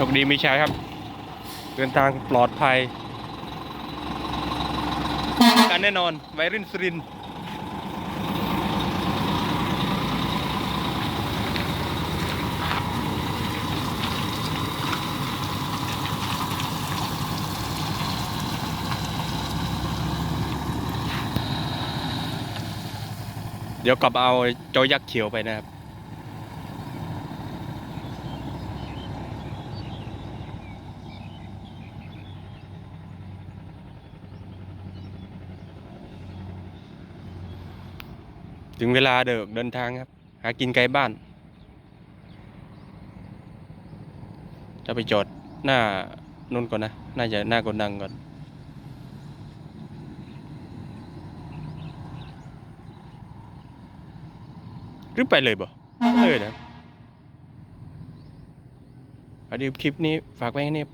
โชคดีมีชัยครับ เดินทางปลอดภัย กันแน่นอนไวรินสรินเดี๋ยวกลับเอาจอยักษ์เขียวไปนะครับ ถึงเวลาเดิกเดินทางครับ หากินไกลบ้าน จะไปจอดหน้านุ่นก่อนนะ น่าจะหน้ากดังก่อน หรือไปเลยบ่เลยนะอันนี้คลิปนี้ฝากไว้ให้นี่